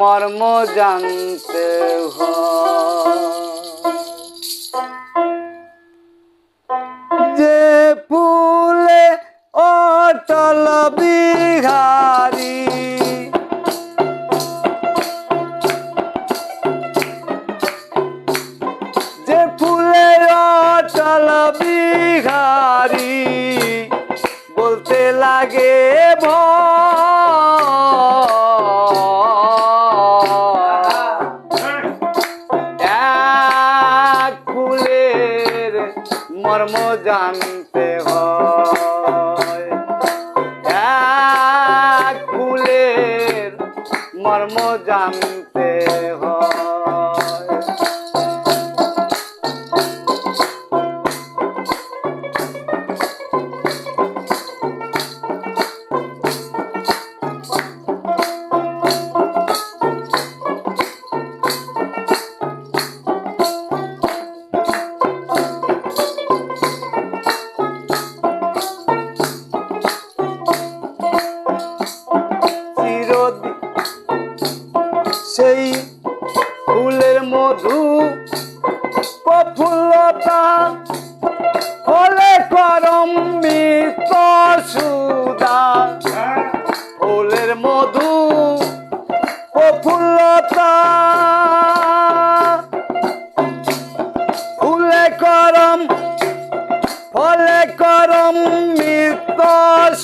মর্ম জানতে যে ফুলে অটল বিহারি যে ফুলে অটল বিহারি বলতে লাগে ভয়। মর্ম জানতে হয়। এক ফুলের মর্ম জানতে হয়।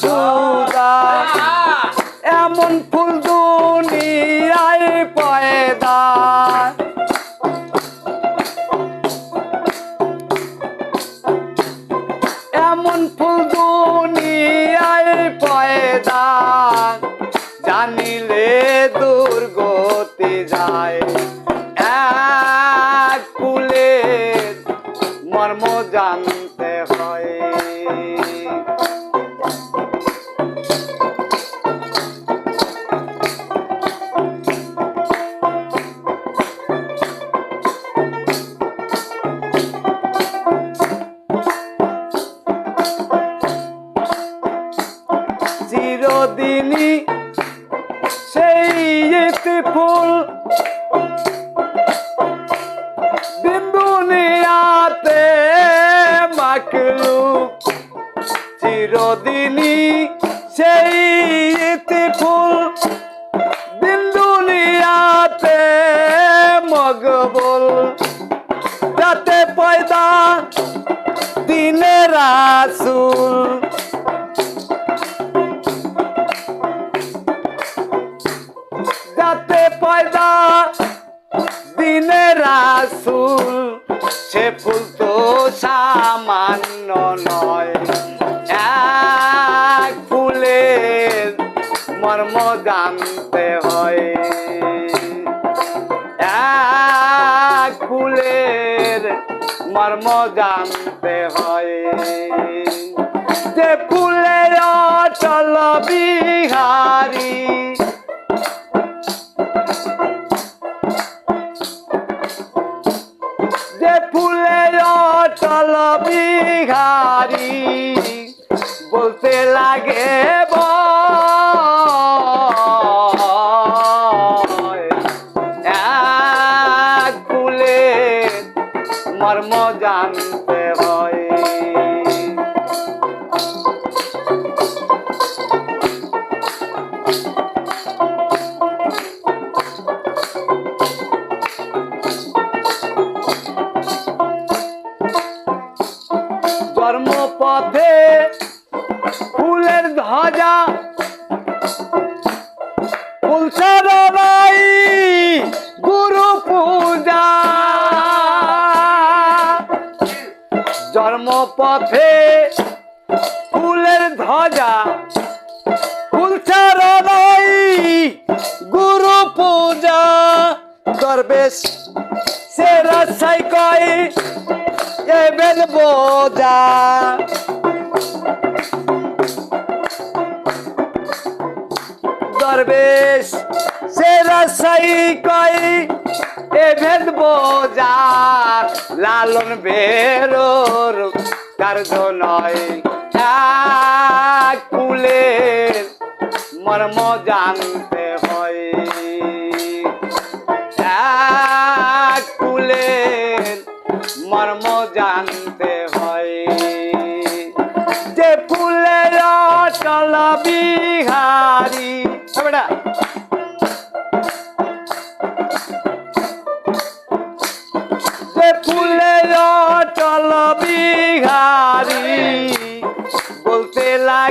সুদা এমন ফুল দুনিয়ায় পয়দা। এমন ফুল দুনিয়ায় পয়দা। জানিলে দুর্গতি যায়। এক ফুলের মর্ম জানতে হয়। চিরদিনই সেই ইতি ফুল দিন দুনিয়াতে মগবল যাতে পয়দা দিনের রাসুল। যাতে পয়দা দিনের রাসুল। সে ফুল মর্ম জানতে হয় ফুলের অচল বিহারী যে বলতে লাগে ভয়। মর্ম জানতে হয়। জন্মপথে ফুলের ধ্বজা জন্মপথে ফুলের ধ্বজা ফুলসার রাই গুরু পূজা। দরবেশ, সে রাসাই কয় এবেন বোঝা। দরবেশ, সে রাসাই কই এ ভেদ বোঝা। লালন বেরোর কার্য নয়। এক মর্ম জানতে হয়। ফুলের মর্ম জানতে হয়। যে ফুলের অটল বিহারি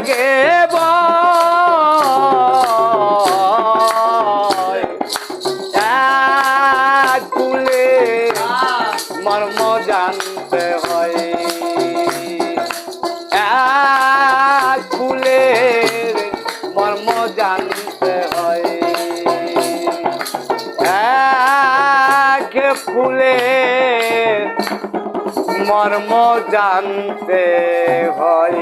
লাগে ফুলে মর্ম জানতে হয় ফুলের মর্ম জানতে হয় এক ফুলের মর্ম জানতে হয়